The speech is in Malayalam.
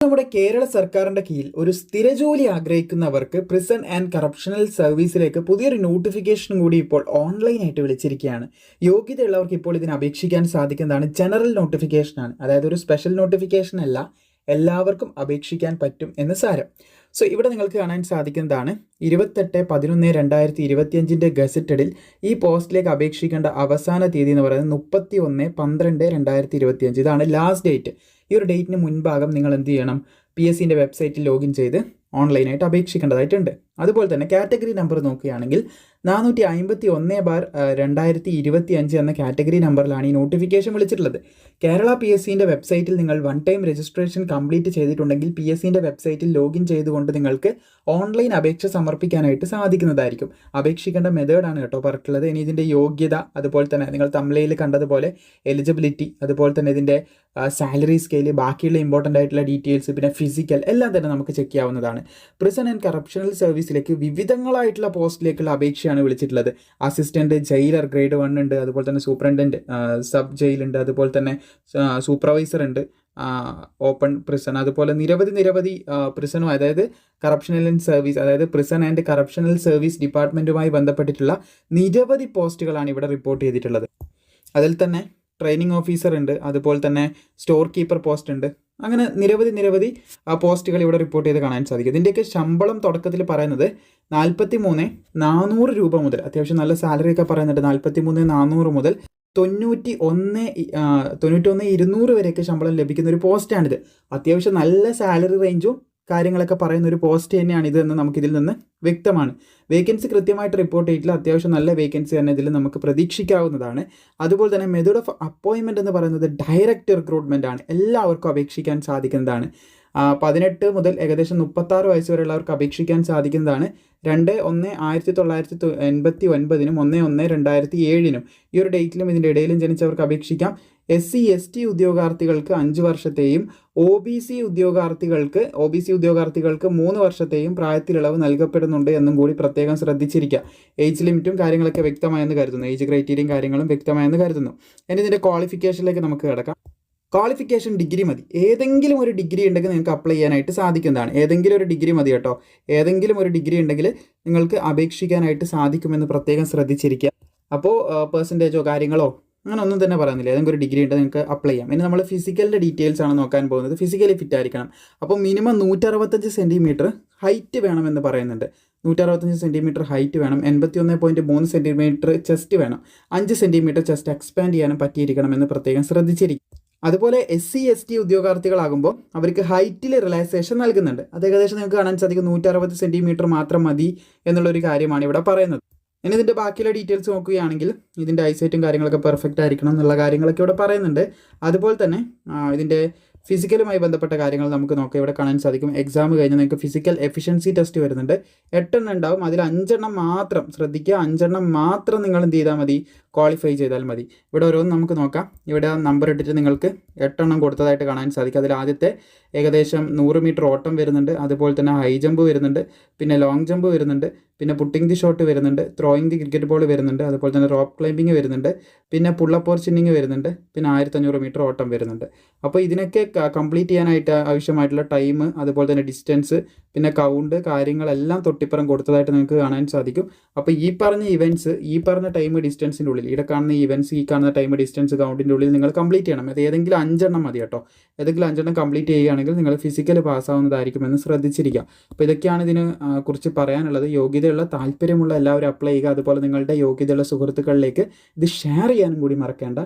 നമ്മുടെ കേരള സർക്കാരിന്റെ കീഴിൽ ഒരു സ്ഥിര ജോലി ആഗ്രഹിക്കുന്നവർക്ക് പ്രിസൺ ആൻഡ് കറപ്ഷണൽ സർവീസിലേക്ക് പുതിയൊരു നോട്ടിഫിക്കേഷൻ കൂടി ഇപ്പോൾ ഓൺലൈനായിട്ട് വിളിച്ചിരിക്കുകയാണ്. യോഗ്യതയുള്ളവർക്ക് ഇപ്പോൾ ഇതിന് അപേക്ഷിക്കാൻ സാധിക്കുന്നതാണ് ജനറൽ നോട്ടിഫിക്കേഷനാണ് അതായത് ഒരു സ്പെഷ്യൽ നോട്ടിഫിക്കേഷൻ അല്ല എല്ലാവർക്കും അപേക്ഷിക്കാൻ പറ്റും എന്ന് സാരം. സോ ഇവിടെ നിങ്ങൾക്ക് കാണാൻ സാധിക്കുന്നതാണ് ഇരുപത്തെട്ട് പതിനൊന്ന് രണ്ടായിരത്തി ഇരുപത്തിയഞ്ചിന്റെ ഗസറ്റഡിൽ ഈ പോസ്റ്റിലേക്ക് അപേക്ഷിക്കേണ്ട അവസാന തീയതി എന്ന് പറയുന്നത് മുപ്പത്തി ഒന്ന് പന്ത്രണ്ട് രണ്ടായിരത്തി ഇരുപത്തിയഞ്ച് ഇതാണ് ലാസ്റ്റ് ഡേറ്റ് ഈ ഒരു ഡേറ്റിന് മുൻഭാഗം നിങ്ങൾ എന്ത് ചെയ്യണം പി എസ് സിന്റെ വെബ്സൈറ്റിൽ ലോഗിൻ ചെയ്ത് ഓൺലൈനായിട്ട് അപേക്ഷിക്കേണ്ടതായിട്ടുണ്ട്. അതുപോലെ തന്നെ കാറ്റഗറി നമ്പർ നോക്കുകയാണെങ്കിൽ നാനൂറ്റി അമ്പത്തി ഒന്ന് ബാർ രണ്ടായിരത്തി ഇരുപത്തി അഞ്ച് എന്ന കാറ്റഗറി നമ്പറിലാണ് ഈ നോട്ടിഫിക്കേഷൻ വിളിച്ചിട്ടുള്ളത്. കേരള പി എസ് സിന്റെ വെബ്സൈറ്റിൽ നിങ്ങൾ വൺ ടൈം രജിസ്ട്രേഷൻ കംപ്ലീറ്റ് ചെയ്തിട്ടുണ്ടെങ്കിൽ പി എസ് സിന്റെ വെബ്സൈറ്റിൽ ലോഗിൻ ചെയ്തുകൊണ്ട് നിങ്ങൾക്ക് ഓൺലൈൻ അപേക്ഷ സമർപ്പിക്കാനായിട്ട് സാധിക്കുന്നതായിരിക്കും. അപേക്ഷിക്കേണ്ട മെത്തേഡാണ് കേട്ടോ പറഞ്ഞിട്ടുള്ളത്. ഇനി ഇതിന്റെ യോഗ്യത അതുപോലെ തന്നെ നിങ്ങൾ തമ്മിലയിൽ കണ്ടതുപോലെ എലിജിബിലിറ്റി അതുപോലെ തന്നെ ഇതിന്റെ സാലറി സ്കെയിൽ ബാക്കിയുള്ള ഇമ്പോർട്ടന്റ് ആയിട്ടുള്ള ഡീറ്റെയിൽസ് പിന്നെ ഫിസിക്കൽ എല്ലാം തന്നെ നമുക്ക് ചെക്ക് ചെയ്യാവുന്നതാണ്. പ്രിസൺ ആൻഡ് കറപ്ഷണൽ സർവീസിലേക്ക് വിവിധങ്ങളായിട്ടുള്ള പോസ്റ്റിലേക്കുള്ള അപേക്ഷയാണ് വിളിച്ചിട്ടുള്ളത്. അസിസ്റ്റന്റ് ജയിലർ ഗ്രേഡ് വൺ ഉണ്ട്. അതുപോലെ തന്നെ സൂപ്രണ്ടന്റ് സബ് ജയിലുണ്ട് അതുപോലെ തന്നെ സൂപ്പർവൈസർ ഉണ്ട്. ഓപ്പൺ പ്രിസൺ അതുപോലെ നിരവധി നിരവധി പ്രിസണും അതായത് കറപ്ഷണൽ ആൻഡ് സർവീസ് അതായത് പ്രിസൺ ആൻഡ് കറപ്ഷണൽ സർവീസ് ഡിപ്പാർട്ട്മെന്റുമായി ബന്ധപ്പെട്ടിട്ടുള്ള നിരവധി പോസ്റ്റുകളാണ് ഇവിടെ റിപ്പോർട്ട് ചെയ്തിട്ടുള്ളത്. അതിൽ തന്നെ ട്രെയിനിങ് ഓഫീസർ ഉണ്ട്. അതുപോലെ തന്നെ സ്റ്റോർ കീപ്പർ പോസ്റ്റ് ഉണ്ട്. അങ്ങനെ നിരവധി നിരവധി പോസ്റ്റുകൾ ഇവിടെ റിപ്പോർട്ട് ചെയ്ത് കാണാൻ സാധിക്കും. ഇതിന്റെയൊക്കെ ശമ്പളം തുടക്കത്തിൽ പറയുന്നത് നാൽപ്പത്തി മൂന്ന് നാനൂറ് രൂപ മുതൽ അത്യാവശ്യം നല്ല സാലറി ഒക്കെ പറയുന്നുണ്ട് നാൽപ്പത്തി മൂന്ന് നാനൂറ് മുതൽ തൊണ്ണൂറ്റി ഒന്ന് തൊണ്ണൂറ്റി ഒന്ന് ഇരുന്നൂറ് വരെയൊക്കെ ശമ്പളം ലഭിക്കുന്ന ഒരു പോസ്റ്റാണിത്. അത്യാവശ്യം നല്ല സാലറി റേഞ്ചും കാര്യങ്ങളൊക്കെ പറയുന്ന ഒരു പോസ്റ്റ് തന്നെയാണ് ഇതെന്ന് നമുക്കിതിൽ നിന്ന് വ്യക്തമാണ്. വേക്കൻസി കൃത്യമായിട്ട് റിപ്പോർട്ട് ചെയ്തിട്ടില്ല. അത്യാവശ്യം നല്ല വേക്കൻസി തന്നെ ഇതിൽ നമുക്ക് പ്രതീക്ഷിക്കാവുന്നതാണ്. അതുപോലെ തന്നെ മെത്തേഡ് ഓഫ് അപ്പോയിൻമെന്റ് എന്ന് പറയുന്നത് ഡയറക്റ്റ് റിക്രൂട്ട്മെന്റ് ആണ്. എല്ലാവർക്കും അപേക്ഷിക്കാൻ സാധിക്കുന്നതാണ്. പതിനെട്ട് മുതൽ ഏകദേശം മുപ്പത്താറ് വയസ്സ് വരെയുള്ളവർക്ക് അപേക്ഷിക്കാൻ സാധിക്കുന്നതാണ്. രണ്ട് ഒന്ന് ആയിരത്തി തൊള്ളായിരത്തി എൺപത്തി ഒൻപതിനും ഒന്ന് ഒന്ന് രണ്ടായിരത്തി ഏഴിനും ഈ ഒരു ഡേറ്റിലും ഇതിന്റെ ഇടയിലും ജനിച്ചവർക്ക് അപേക്ഷിക്കാം. എസ് സി എസ് ടി ഉദ്യോഗാർത്ഥികൾക്ക് അഞ്ച് വർഷത്തെയും ഒ ബി സി ഉദ്യോഗാർത്ഥികൾക്ക് ഒ ബി സി ഉദ്യോഗാർത്ഥികൾക്ക് മൂന്ന് വർഷത്തെയും പ്രായത്തിലിളവ് നൽകപ്പെടുന്നുണ്ട് എന്നും കൂടി പ്രത്യേകം ശ്രദ്ധിച്ചിരിക്കുക ഏജ് ലിമിറ്റും കാര്യങ്ങളൊക്കെ വ്യക്തമായെന്ന് കരുതുന്നു. ഏജ് ക്രൈറ്റീരിയയും കാര്യങ്ങളും വ്യക്തമായെന്ന് കരുതുന്നു. ഇനി ഇതിന്റെ ക്വാളിഫിക്കേഷനിലേക്ക് നമുക്ക് കിടക്കാം. ക്വാളിഫിക്കേഷൻ ഡിഗ്രി മതി. ഏതെങ്കിലും ഒരു ഡിഗ്രി ഉണ്ടെങ്കിൽ നിങ്ങൾക്ക് അപ്ലൈ ചെയ്യാനായിട്ട് സാധിക്കുന്നതാണ്. ഏതെങ്കിലും ഒരു ഡിഗ്രി മതി കേട്ടോ. ഏതെങ്കിലും ഒരു ഡിഗ്രി ഉണ്ടെങ്കിൽ നിങ്ങൾക്ക് അപേക്ഷിക്കാനായിട്ട് സാധിക്കുമെന്ന് പ്രത്യേകം ശ്രദ്ധിച്ചിരിക്കുക അപ്പോൾ പെർസെന്റേജോ കാര്യങ്ങളോ അങ്ങനെ ഒന്നും തന്നെ പറയുന്നില്ല ഏതെങ്കിലും ഒരു ഡിഗ്രി ഉണ്ട് നിങ്ങൾക്ക് അപ്ലൈ ചെയ്യാം. ഇനി നമ്മൾ ഫിസിക്കലിന്റെ ഡീറ്റെയിൽസ് ആണ് നോക്കാൻ പോകുന്നത്. ഫിസിക്കലി ഫിറ്റ് ആയിരിക്കണം. അപ്പോൾ മിനിമം നൂറ്ററുപത്തഞ്ച് സെന്റിമീറ്റർ ഹൈറ്റ് വേണമെന്ന് പറയുന്നുണ്ട്. നൂറ്ററുപത്തഞ്ച് സെന്റിമീറ്റർ ഹൈറ്റ് വേണം. എൺപത്തി ഒന്ന് പോയിന്റ് മൂന്ന് സെന്റിമീറ്റർ ചെസ്റ്റ് വേണം. അഞ്ച് സെന്റിമീറ്റർ ചെസ്റ്റ് എക്സ്പാൻഡ് ചെയ്യാനും പറ്റിയിരിക്കണം എന്ന് പ്രത്യേകം ശ്രദ്ധിച്ചിരിക്കും അതുപോലെ എസ് സി എസ് ടി ഉദ്യോഗാർത്ഥികളാകുമ്പോൾ അവർക്ക് ഹൈറ്റിൽ റിലാക്സേഷൻ നൽകുന്നുണ്ട്. അത് ഏകദേശം നിങ്ങൾക്ക് കാണാൻ സാധിക്കും. നൂറ്ററുപത് സെന്റിമീറ്റർ മാത്രം മതി എന്നുള്ളൊരു കാര്യമാണ് ഇവിടെ പറയുന്നത്. ഇനി ഇതിന്റെ ബാക്കിയുള്ള ഡീറ്റെയിൽസ് നോക്കുകയാണെങ്കിൽ ഇതിന്റെ ഐസൈറ്റും കാര്യങ്ങളൊക്കെ പെർഫെക്റ്റ് ആയിരിക്കണം എന്നുള്ള കാര്യങ്ങളൊക്കെ ഇവിടെ പറയുന്നുണ്ട്. അതുപോലെ തന്നെ ഇതിന്റെ ഫിസിക്കലുമായി ബന്ധപ്പെട്ട കാര്യങ്ങൾ നമുക്ക് നോക്കാം. ഇവിടെ കാണാൻ സാധിക്കും. എക്സാം കഴിഞ്ഞ് നിങ്ങൾക്ക് ഫിസിക്കൽ എഫിഷ്യൻസി ടെസ്റ്റ് വരുന്നുണ്ട്. എട്ടെണ്ണം ഉണ്ടാവും. അതിൽ അഞ്ചെണ്ണം മാത്രം ശ്രദ്ധിക്കുക. അഞ്ചെണ്ണം മാത്രം നിങ്ങൾ എന്ത് ചെയ്താൽ മതി. ക്വാളിഫൈ ചെയ്താൽ മതി. ഇവിടെ ഓരോന്ന് നമുക്ക് നോക്കാം. ഇവിടെ നമ്പർ ഇട്ടിട്ട് നിങ്ങൾക്ക് എട്ടെണ്ണം കൊടുത്തതായിട്ട് കാണാൻ സാധിക്കും. അതിൽ ആദ്യത്തെ ഏകദേശം നൂറ് മീറ്റർ ഓട്ടം വരുന്നുണ്ട്. അതുപോലെ തന്നെ ഹൈ ജമ്പ് വരുന്നുണ്ട്. പിന്നെ ലോങ് ജമ്പ് വരുന്നുണ്ട്. പിന്നെ പുട്ടിംഗ് ദി ഷോട്ട് വരുന്നുണ്ട്. ത്രോയിങ് ദി ക്രിക്കറ്റ് ബോൾ വരുന്നുണ്ട്. അതുപോലെ തന്നെ റോപ്പ് ക്ലൈമ്പിങ് വരുന്നുണ്ട്. പിന്നെ പുള്ളപ്പോർ ചിന്നിങ് വരുന്നുണ്ട്. പിന്നെ ആയിരത്തഞ്ഞൂറ് മീറ്റർ ഓട്ടം വരുന്നുണ്ട്. അപ്പോൾ ഇതിനൊക്കെ കംപ്ലീറ്റ് ചെയ്യാനായിട്ട് ആവശ്യമായിട്ടുള്ള ടൈം അതുപോലെ തന്നെ ഡിസ്റ്റൻസ് പിന്നെ കൗണ്ട് കാര്യങ്ങളെല്ലാം തൊട്ടിപ്പുറം കൊടുത്തതായിട്ട് നിങ്ങൾക്ക് കാണാൻ സാധിക്കും. അപ്പോൾ ഈ പറഞ്ഞ ഇവന്റ്സ് ഈ പറഞ്ഞ ടൈം ഡിസ്റ്റൻസിന്റെ ഇവിടെ കാണുന്ന ഇവൻസ് ഈ കാണുന്ന ടൈം ഡിസ്റ്റൻസ് കൗണ്ടിന്റെ ഉള്ളിൽ നിങ്ങൾ കംപ്ലീറ്റ് ചെയ്യണം. അത് ഏതെങ്കിലും അഞ്ചെണ്ണം മതി കേട്ടോ. ഏതെങ്കിലും അഞ്ചെണ്ണം കംപ്ലീറ്റ് ചെയ്യുകയാണെങ്കിൽ നിങ്ങൾ ഫിസിക്കൽ പാസ്സാവുന്നതായിരിക്കുമെന്ന് ശ്രദ്ധിച്ചിരിക്കുക. അപ്പോൾ ഇതൊക്കെയാണ് ഇതിന് കുറിച്ച് പറയാനുള്ളത്. യോഗ്യതയുള്ള താല്പര്യമുള്ള എല്ലാവരും അപ്ലൈ ചെയ്യുക. അതുപോലെ നിങ്ങളുടെ യോഗ്യതയുള്ള സുഹൃത്തുക്കളിലേക്ക് ഇത് ഷെയർ ചെയ്യാനും കൂടി മറക്കേണ്ട.